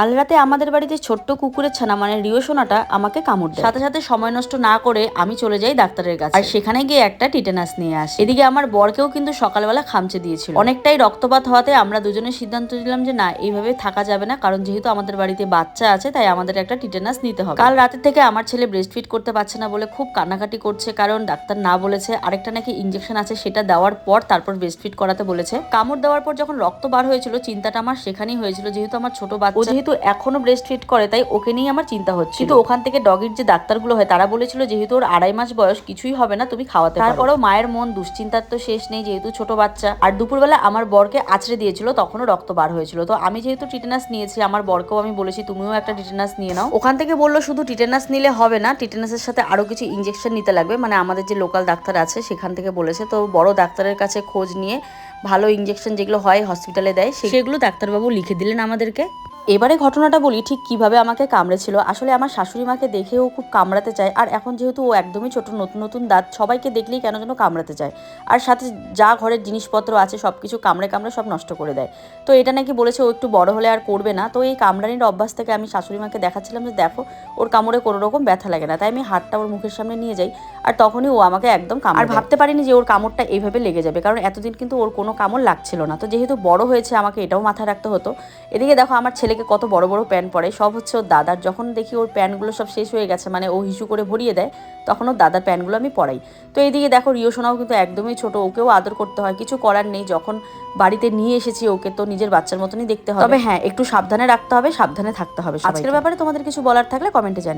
কাল রাতে আমাদের বাড়িতে ছোট্ট কুকুরের ছানা মানে রিও সোনাটা আমাকে কামড় দেয়। সাথে সাথে সময় নষ্ট না করে আমি চলে যাই ডাক্তারের কাছে। আর সেখানে গিয়ে একটা টিটেনাস নিয়ে আসি। এদিকে আমার বরকেও কিন্তু সকালবেলা খামচে দিয়েছিল। অনেকটাই রক্তপাত হওয়াতে আমরা দুজনে সিদ্ধান্ত নিলাম যে না এইভাবে থাকা যাবে না কারণ যেহেতু আমাদের বাড়িতে বাচ্চা আছে তাই আমাদের একটা টিটেনাস নিতে হবে। কাল রাতের থেকে আমার ছেলে ব্রেস্ট ফিট করতে পারছে না বলে খুব কান্নাকাটি করছে কারণ ডাক্তার না বলেছে। আরেকটা নাকি ইঞ্জেকশন আছে সেটা দেওয়ার পর তারপর ব্রেস্ট ফিট করাতে বলেছে। কামড় দেওয়ার পর যখন রক্ত বার হয়েছিল চিন্তাটা আমার সেখানেই হয়েছিল যেহেতু আমার ছোট বাচ্চা। যেহেতু এখনও ব্রেস্ট ফিট করে তাই ওকে নিয়ে আমার চিন্তা হচ্ছে কিন্তু ওখান থেকে ডগির যে ডাক্তারগুলো হয় তারা বলেছিল যেহেতু ওর আড়াই মাস বয়স কিছুই হবে না তুমি খাওয়াতে তারপরেও মায়ের মন দুশ্চিন্তার তো শেষ নেই যেহেতু ছোট বাচ্চা। আর দুপুরবেলা আমার বরকে আছড়ে দিয়েছিল তখনও রক্ত বার হয়েছিল। তো আমি যেহেতু টিটেনাস নিয়েছি আমার বরকেও আমি বলেছি তুমিও একটা টিটেনাস নিয়ে নাও। ওখান থেকে বলল শুধু টিটেনাস নিলে হবে না টিটেনাসের সাথে আরও কিছু ইঞ্জেকশন নিতে লাগবে। মানে আমাদের যে লোকাল ডাক্তার আছে সেখান থেকে বলেছে। তো বড় ডাক্তারের কাছে খোঁজ নিয়ে ভালো ইঞ্জেকশন যেগুলো হয় হসপিটালে দেয় সেগুলো ডাক্তারবাবু লিখে দিলেন আমাদেরকে। এবারে ঘটনাটা বলি ঠিক কীভাবে আমাকে কামড়েছিল। আসলে আমার শাশুড়ি মাকে দেখেও খুব কামড়াতে চায়। আর এখন যেহেতু ও একদমই ছোট নতুন নতুন দাঁত সবাইকে দেখলেই কেন যেন কামড়াতে চায়। আর সাথে যা ঘরের জিনিসপত্র আছে সব কিছু কামড়ে কামড়ে সব নষ্ট করে দেয়। তো এটা নাকি বলেছে ও একটু বড় হলে আর করবে না। তো এই কামড়ানির অভ্যাস থেকে আমি শাশুড়ি মাকে দেখাচ্ছিলাম যে দেখো ওর কামড়ে কোনো রকম ব্যথা লাগে না। তাই আমি হাতটা ওর মুখের সামনে নিয়ে যাই। আর তখনই ও আমাকে একদম কামড় আর ভাবতে পারিনি যে ওর কামড়টা এইভাবে লেগে যাবে। কারণ এতদিন কিন্তু ওর কোনো কামড় লাগছিল না। তো যেহেতু বড় হয়েছে আমাকে এটাও মাথায় রাখতে হতো। এদিকে দেখো আমার ছেলেকে কত বড় বড় প্যান পরে সব হচ্ছে ওর দাদার। যখন দেখি ওর প্যান্টগুলো সব শেষ হয়ে গেছে মানে ও হিসু করে ভরিয়ে দেয় তখন ওর দাদার প্যান্টগুলো আমি পরাই তো এইদিকে দেখো রিও সোনাও কিন্তু একদমই ছোট ওকেও আদর করতে হয় কিছু করার নেই। যখন বাড়িতে নিয়ে এসেছি ওকে তো নিজের বাচ্চার মতনই দেখতে হবে। তবে হ্যাঁ একটু সাবধানে রাখতে হবে সাবধানে থাকতে হবে আজকের ব্যাপারে তোমাদের কিছু বলার থাকলে কমেন্টে জানি